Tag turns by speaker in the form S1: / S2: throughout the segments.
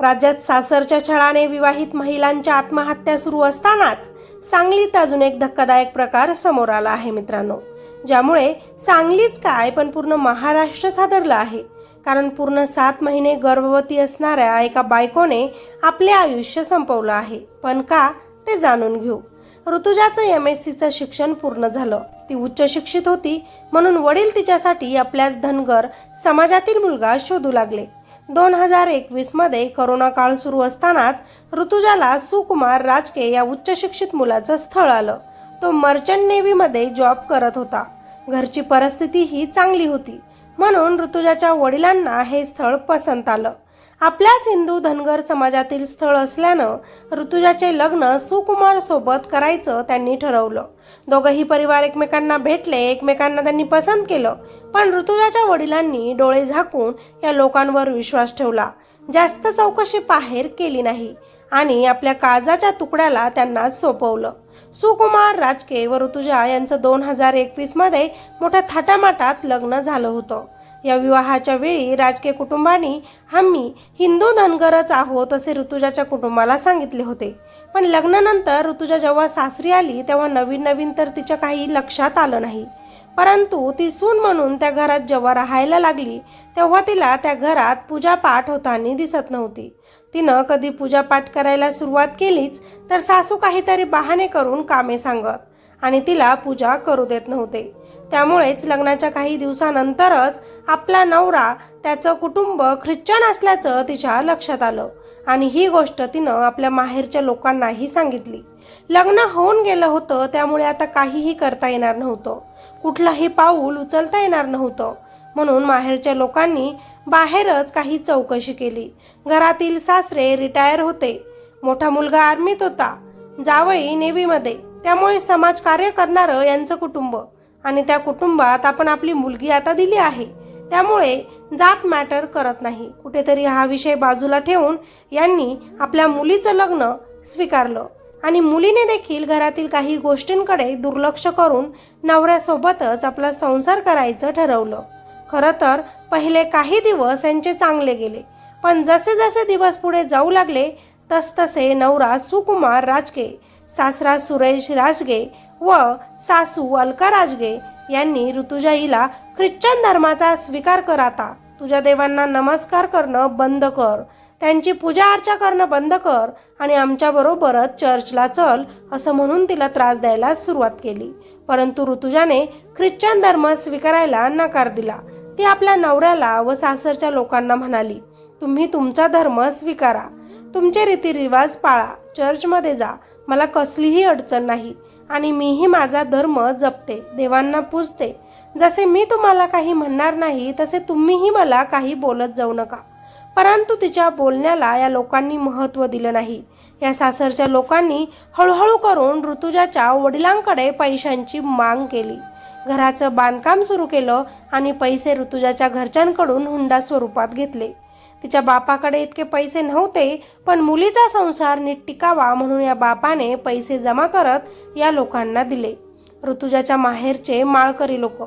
S1: राज्यात सासरच्या छळाने विवाहित महिलांच्या आत्महत्या सुरू असतानाच सांगलीत अजून एक धक्कादायक प्रकार समोर आला आहे मित्रांनो ज्यामुळे सांगलीच काय पण पूर्ण महाराष्ट्रच हादरला आहे. कारण पूर्ण सात महिने गर्भवती असणाऱ्या एका बायकोने आपले आयुष्य संपवलं आहे. पण का? ते जाणून घेऊ. ऋतुजाचं एम एस सीचं शिक्षण पूर्ण झालं. ती उच्च शिक्षित होती म्हणून वडील तिच्यासाठी आपल्याच धनगर समाजातील मुलगा शोधू लागले. दोन हजार एकवीसमध्ये करोना काळ सुरू असतानाच ऋतुजाला सुकुमार राजके या उच्च शिक्षित मुलाचं स्थळ आलं. तो मर्चंट नेव्हीमध्ये जॉब करत होता. घरची परिस्थितीही चांगली होती. म्हणून ऋतुजाच्या वडिलांना हे स्थळ पसंत आलं. आपल्याच हिंदू धनगर समाजातील स्थळ असल्यानं ऋतुजाचे लग्न सुकुमार सोबत करायचं त्यांनी ठरवलं. दोघंही परिवार एकमेकांना भेटले एकमेकांना त्यांनी पसंत केलं पण ऋतुजाच्या वडिलांनी डोळे झाकून या लोकांवर विश्वास ठेवला. जास्त चौकशी बाहेर केली नाही आणि आपल्या काळजाच्या तुकड्याला त्यांना सोपवलं. सुकुमार राजके व ऋतुजा यांचं दोन हजार एकवीसमध्ये मोठ्या थाटामाटात लग्न झालं होतं. या विवाहाच्या वेळी राजकीय कुटुंबानी आम्ही हिंदू धनगरच आहोत असे ऋतुजाच्या कुटुंबाला सांगितले होते. पण लग्नानंतर ऋतुजा जेव्हा सासरी आली तेव्हा नवीन नवीन तर तिच्या काही लक्षात आलं नाही. परंतु ती सून म्हणून त्या घरात जेव्हा राहायला लागली तेव्हा तिला त्या घरात पूजापाठ होताना दिसत नव्हती. तिनं कधी पूजापाठ करायला सुरुवात केलीच तर सासू काहीतरी बहाणे करून कामे सांगत आणि तिला पूजा करू देत नव्हते. त्यामुळेच लग्नाच्या काही दिवसानंतरच आपला नवरा त्याचं कुटुंब ख्रिश्चन असल्याचं तिच्या लक्षात आलं आणि ही गोष्ट तिनं आपल्या माहेरच्या लोकांनाही सांगितली. लग्न होऊन गेलं होतं त्यामुळे आता काहीही करता येणार नव्हतं. कुठलाही पाऊल उचलता येणार नव्हतं. म्हणून माहेरच्या लोकांनी बाहेरच काही चौकशी केली. घरातील सासरे रिटायर होते. मोठा मुलगा आर्मीत होता. जावई नेव्हीमध्ये. त्यामुळे समाजकार्य करणारं यांचं कुटुंब. आणि त्या कुटुंबात आपण आपली मुलगी आता दिली आहे. त्यामुळे जात मॅटर करत नाही. कुठेतरी हा विषय बाजूला ठेवून यांनी आपल्या मुलीचं लग्न स्वीकारलं. आणि मुलीने देखील घरातील काही गोष्टींकडे दुर्लक्ष करून नवऱ्यासोबतच आपला संसार करायचं ठरवलं. खरं तर पहिले काही दिवस यांचे चांगले गेले. पण जसे जसे दिवस पुढे जाऊ लागले तसतसे नवरा सुकुमार राजके सासरा सुरेश राजगे व सासू अलका राजगे यांनी ऋतुजाईला ख्रिश्चन धर्माचा स्वीकार कर आता. तुझ्या देवांना नमस्कार करणं बंद कर. त्यांची पूजा अर्चा करणं बंद कर आणि आमच्याबरोबरच चर्चला चल असं म्हणून तिला त्रास द्यायला सुरुवात केली. परंतु ऋतुजाने ख्रिश्चन धर्म स्वीकारायला नकार दिला. ती आपल्या नवऱ्याला व सासरच्या लोकांना म्हणाली तुम्ही तुमचा धर्म स्वीकारा. तुमचे रीतिरिवाज पाळा. चर्चमध्ये जा. मला कसलीही अडचण नाही आणि मीही माझा धर्म जपते देवांना पूजते. जसे मी तुम्हाला काही म्हणणार नाही तसे तुम्हीही मला काही बोलत जाऊ नका. परंतु तिच्या बोलण्याला या लोकांनी महत्त्व दिलं नाही. या सासरच्या लोकांनी हळूहळू करून ऋतुजाच्या वडिलांकडे पैशांची माग केली. घराचं बांधकाम सुरू केलं आणि पैसे ऋतुजाच्या घरच्यांकडून हुंडा स्वरूपात घेतले. तिच्या बापाकडे इतके पैसे नव्हते पण मुलीचा संसार नीट टिकावा म्हणून या बापाने पैसे जमा करत या लोकांना दिले. ऋतुजाच्या माहेरचे माळकरी लोक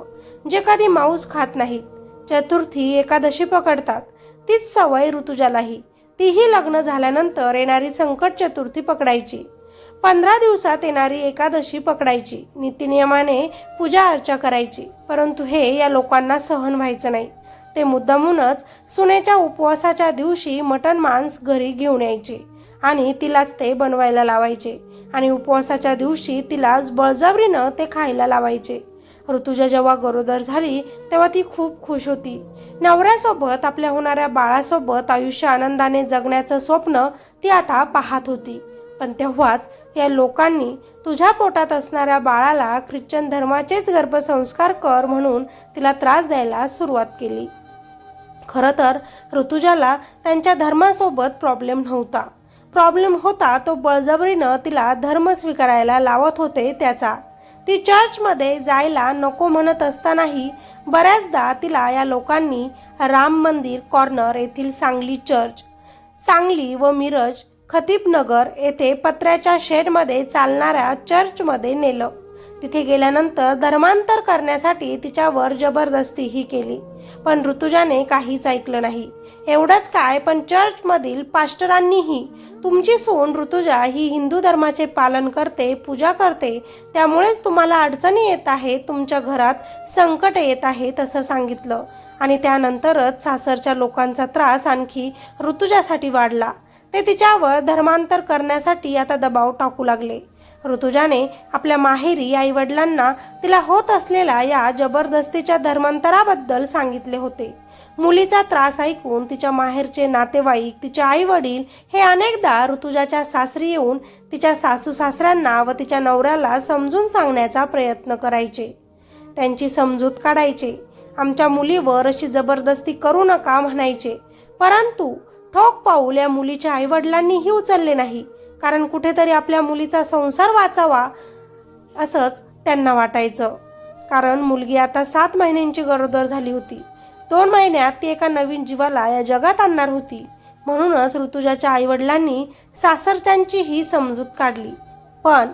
S1: जे कधी मांस खात नाहीत चतुर्थी एकादशी पकडतात तीच सवय ऋतुजालाही. तीही लग्न झाल्यानंतर येणारी संकट चतुर्थी पकडायची. पंधरा दिवसात येणारी एकादशी पकडायची. नीतिनियमाने पूजा अर्चा करायची परंतु हे या लोकांना सहन व्हायचं नाही. ते मुद्दामूनच सुनेच्या उपवासाच्या दिवशी मटण मांस घरी घेऊन यायचे आणि तिलाच ते बनवायला लावायचे. आणि उपवासाच्या दिवशी तिलाच बळजबरीनं ते खायला लावायचे. ऋतुजा जेव्हा गरोदर झाली तेव्हा ती खूप खुश होती. नवऱ्यासोबत आपल्या होणाऱ्या बाळासोबत आयुष्य आनंदाने जगण्याचं स्वप्न ती आता पाहत होती. पण तेव्हाच या लोकांनी तुझ्या पोटात असणाऱ्या बाळाला ख्रिश्चन धर्माचेच गर्भसंस्कार कर म्हणून तिला त्रास द्यायला सुरुवात केली. खरं तर ऋतुजाला त्यांच्या धर्मासोबत प्रॉब्लेम नव्हता. प्रॉब्लेम होता तो बळजबरीनं तिला धर्म स्वीकारायला लावत होते त्याचा. ती चर्चमध्ये जायला नको म्हणत असतानाही बऱ्याचदा तिला या लोकांनी राम मंदिर कॉर्नर येथील सांगली चर्च सांगली व मिरज खतीबनगर येथे पत्र्याच्या शेडमध्ये चालणाऱ्या चर्चमध्ये नेलं. तिथे गेल्यानंतर धर्मांतर करण्यासाठी तिच्यावर जबरदस्तीही केली. पण ऋतुजाने काहीच ऐकलं नाही. एवढंच काय पण चर्चमधील पास्टरांनीही तुमची सून ऋतुजा ही हिंदू धर्माचे पालन करते पूजा करते त्यामुळेच तुम्हाला अडचणी येत आहेत तुमच्या घरात संकट येत आहेत असं सांगितलं. आणि त्यानंतरच सासरच्या लोकांचा त्रास आणखी ऋतुजासाठी वाढला. ते तिच्यावर धर्मांतर करण्यासाठी आता दबाव टाकू लागले. ऋतुजाने आपल्या माहेरी आई वडिलांना तिला होत असलेल्या या जबरदस्तीच्या धर्मांतराबद्दल सांगितले होते. मुलीचा त्रास ऐकून तिच्या माहेरचे नातेवाईक तिचे आई वडील हे अनेकदा ऋतुजाच्या सासरी येऊन तिच्या सासू सासऱ्यांना व तिच्या नवऱ्याला समजून सांगण्याचा प्रयत्न करायचे. त्यांची समजूत काढायचे. आमच्या मुलीवर अशी जबरदस्ती करू नका म्हणायचे. परंतु ठोक पाऊल या मुलीच्या आईवडिलांनीही उचलले नाही. कारण कुठेतरी आपल्या मुलीचा संसार वाचावा असंच त्यांना वाटायचं. कारण मुलगी आता सात महिन्यांची गरोदर झाली होती. दोन महिन्यात ती एका नवीन जीवाला या जगात आणणार होती. म्हणूनच ऋतुजाच्या आईवडिलांनी सासरच्यांची ही समजूत काढली. पण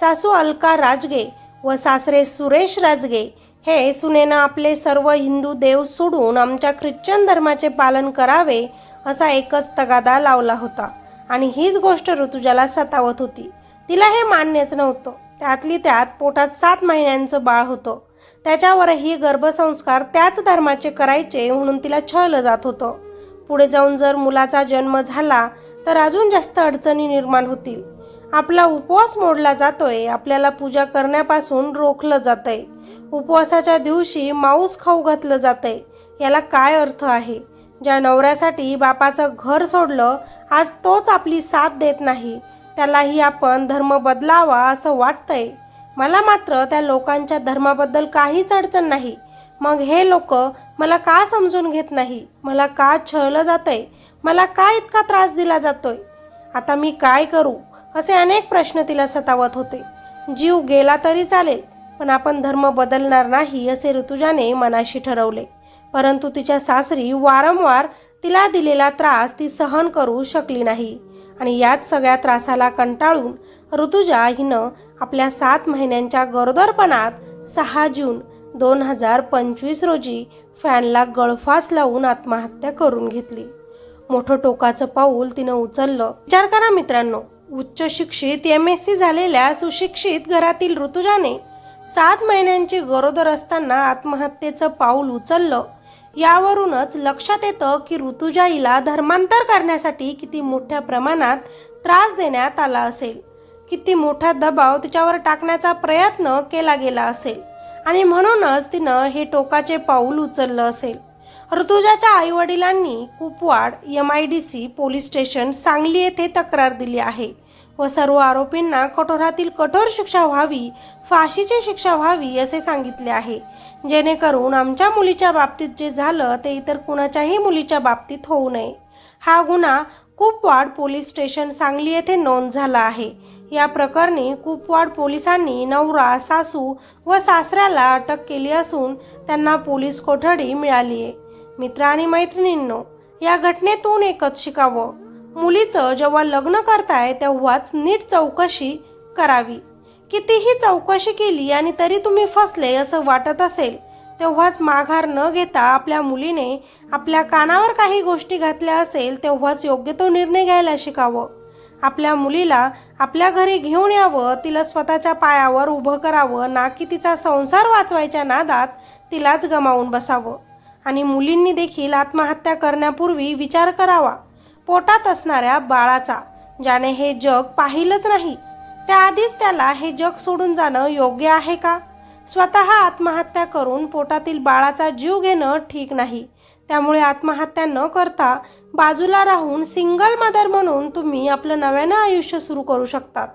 S1: सासू अलका राजगे व सासरे सुरेश राजगे हे सुनेनं आपले सर्व हिंदू देव सोडून आमच्या ख्रिश्चन धर्माचे पालन करावे असा एकच तगादा लावला होता. आणि हीच गोष्ट ऋतुजाला सतावत होती. तिला हे मान्यच नव्हतं. त्यातली त्यात पोटात सात महिन्यांचं बाळ होतं. त्याच्यावरही गर्भसंस्कार त्याच धर्माचे करायचे म्हणून तिला छळलं जात होतं. पुढे जाऊन जर मुलाचा जन्म झाला तर अजून जास्त अडचणी निर्माण होतील. आपला उपवास मोडला जातोय. आपल्याला पूजा करण्यापासून रोखलं जातंय. उपवासाच्या दिवशी मांस खाऊ घातलं जातंय. याला काय अर्थ आहे? ज्या नवऱ्यासाठी बापाचं घर सोडलं आज तोच आपली साथ देत नाही. त्यालाही आपण धर्म बदलावा असं वाटतंय. मला मात्र त्या लोकांच्या धर्माबद्दल काहीच अडचण नाही. मग हे लोक मला का समजून घेत नाही? मला का छळलं जातंय? मला का इतका त्रास दिला जातोय? आता मी काय करू? असे अनेक प्रश्न तिला सतावत होते. जीव गेला तरी चालेल पण आपण धर्म बदलणार नाही असे ऋतुजाने मनाशी ठरवले. परंतु तिच्या सासरी वारंवार तिला दिलेला त्रास ती सहन करू शकली नाही. आणि याच सगळ्या त्रासाला कंटाळून ऋतुजा हिनं आपल्या सात महिन्यांच्या गरोदरपणात सहा जून दोन हजार पंचवीस रोजी फॅनला गळफास लावून आत्महत्या करून घेतली. मोठं टोकाचं पाऊल तिनं उचललं. विचार करा मित्रांनो उच्च शिक्षित एम एस सी झालेल्या सुशिक्षित घरातील ऋतुजाने सात महिन्यांची गरोदर असताना आत्महत्येचं पाऊल उचललं. यावरूनच लक्षात येतं की ऋतुजा हिला धर्मांतर करण्यासाठी किती मोठ्या प्रमाणात त्रास देण्यात आला असेल. किती मोठा दबाव तिच्यावर टाकण्याचा प्रयत्न केला गेला असेल. आणि म्हणूनच तिनं हे टोकाचे पाऊल उचललं असेल. ऋतुजाच्या आईवडिलांनी Kupwad M I D C police station Sangli येथे तक्रार दिली आहे. व सर्व आरोपींना कठोरातील कठोर शिक्षा व्हावी फाशीची शिक्षा व्हावी असे सांगितले आहे. जेणेकरून आमच्या मुलीच्या बाबतीत जे झालं ते इतर कुणाच्याही मुलीच्या बाबतीत होऊ नये. हा गुन्हा कुपवाड पोलीस स्टेशन सांगली येथे नोंद झाला आहे. या प्रकरणी कुपवाड पोलिसांनी नवरा सासू व सासऱ्याला अटक केली असून त्यांना पोलीस कोठडी मिळाली आहे मित्र आणि मैत्रिणींनो या घटनेतून एकच शिकावं. मुलीचं जेव्हा लग्न करताय तेव्हाच नीट चौकशी करावी. कितीही चौकशी केली आणि तरी तुम्ही फसले असं वाटत असेल तेव्हाच माघार न घेता आपल्या मुलीने आपल्या कानावर काही गोष्टी घातल्या असेल तेव्हाच योग्य तो निर्णय घ्यायला शिकावं. आपल्या मुलीला आपल्या घरी घेऊन यावं तिला स्वतःच्या पायावर उभं करावं ना की तिचा संसार वाचवायच्या नादात तिलाच गमावून बसावं. आणि मुलींनी देखील आत्महत्या करण्यापूर्वी विचार करावा. पोटात असणाऱ्या बाळाचा ज्याने हे जग पाहिलंच नाही त्याआधीच त्याला हे जग सोडून जाणं योग्य आहे का? स्वतः आत्महत्या करून पोटातील बाळाचा जीव घेणं ठीक नाही. त्यामुळे आत्महत्या न करता बाजूला राहून सिंगल मदर म्हणून तुम्ही आपलं नव्यानं आयुष्य सुरू करू शकतात.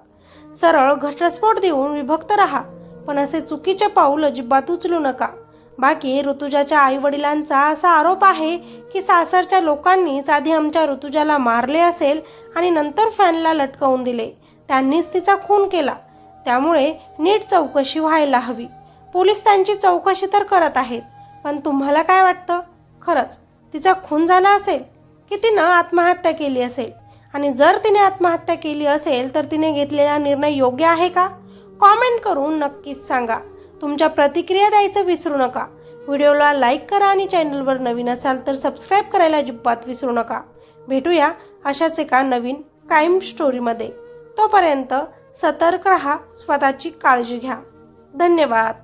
S1: सरळ घटस्फोट देऊन विभक्त राहा पण असे चुकीचे पाऊल अजिबात उचलू नका. बाकी ऋतुजाच्या आई वडिलांचा असा आरोप आहे की सासरच्या लोकांनीच आधी आमच्या ऋतुजाला मारले असेल आणि नंतर फॅनला लटकवून दिले. त्यांनीच तिचा खून केला. त्यामुळे नीट चौकशी व्हायला हवी. पोलीस त्यांची चौकशी तर करत आहेत. पण तुम्हाला काय वाटतं? खरंच तिचा खून झाला असेल की तिनं आत्महत्या केली असेल? आणि जर तिने आत्महत्या केली असेल तर तिने घेतलेला निर्णय योग्य आहे का? कॉमेंट करून नक्कीच सांगा. तुमच्या प्रतिक्रिया द्यायचं विसरू नका. व्हिडिओला लाईक करा आणि चॅनलवर नवीन असाल तर सबस्क्राईब करायला अजिबात विसरू नका. भेटूया अशाच एका नवीन कायम स्टोरीमध्ये तोपर्यंत सतर्क राहा स्वतःची काळजी घ्या. धन्यवाद.